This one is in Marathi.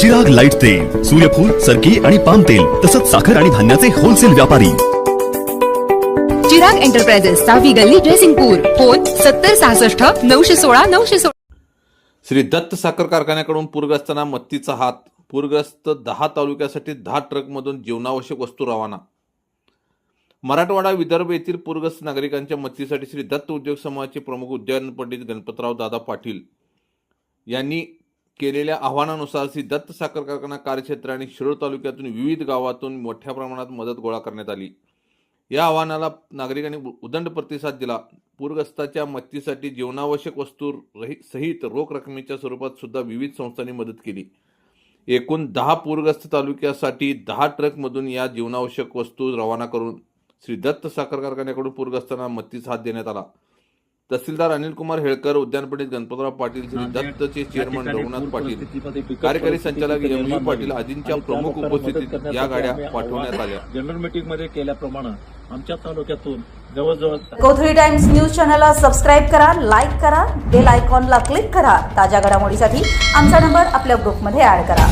चिराग लाइट तेल सूर्यफूल सरकी आणि पाम तेल तसंच साखर आणि धान्याचे होलसेल व्यापारी. चिराग एंटरप्राइजेस सहावी गल्ली ड्रेसिंगपूर फोन सत्तर सहासष्ट नऊशे सोळा नऊशे सोळा. श्री दत्त साखर कारखान्याकडून पूरग्रस्तांना मत्तीचा हात पूरग्रस्त दहा तालुक्यासाठी दहा ट्रकमधून जीवनावश्यक वस्तू रवाना. मराठवाडा विदर्भ येथील पूरग्रस्त नागरिकांच्या मदतीसाठी श्री दत्त उद्योग समूहाचे प्रमुख उद्यान पंडित गणपतराव दादा पाटील यांनी केलेल्या आव्हानानुसार श्री दत्त साखर कारखाना कार्यक्षेत्र आणि शिरोळ तालुक्यातून विविध गावातून मोठ्या प्रमाणात मदत गोळा करण्यात आली. या आव्हानाला नागरिकांनी उदंड प्रतिसाद दिला. पूरग्रस्ताच्या मदतीसाठी जीवनावश्यक वस्तू रही सहित रोख रकमेच्या स्वरूपात सुद्धा विविध संस्थांनी मदत केली. एकूण दहा पूरग्रस्त तालुक्यासाठी दहा ट्रकमधून या जीवनावश्यक वस्तू रवाना करून श्री दत्त साखर कारखान्याकडून पूरग्रस्तांना मदतीचा हात देण्यात आला. तहसीलदार अनिल कुमार हेळकर उद्यान पंडित गणपतराव पाटील श्री दत्तचे चेअरमन रघुनाथ पाटील कार्यकारी संचालक एम यू पाटील आदींच्या प्रमुख उपस्थितीत या गाड्या पाठवण्यात आल्या. जनरल मीटिंगमध्ये केल्याप्रमाणे आमच्या तालुक्यातून जवळजवळ कोथळी टाइम्स न्यूज चॅनलला सबस्क्राईब करा लाईक करा बेल आयकॉनला क्लिक करा. ताज्या घडामोडीसाठी आमचा नंबर आपल्या ग्रुपमध्ये ऍड करा.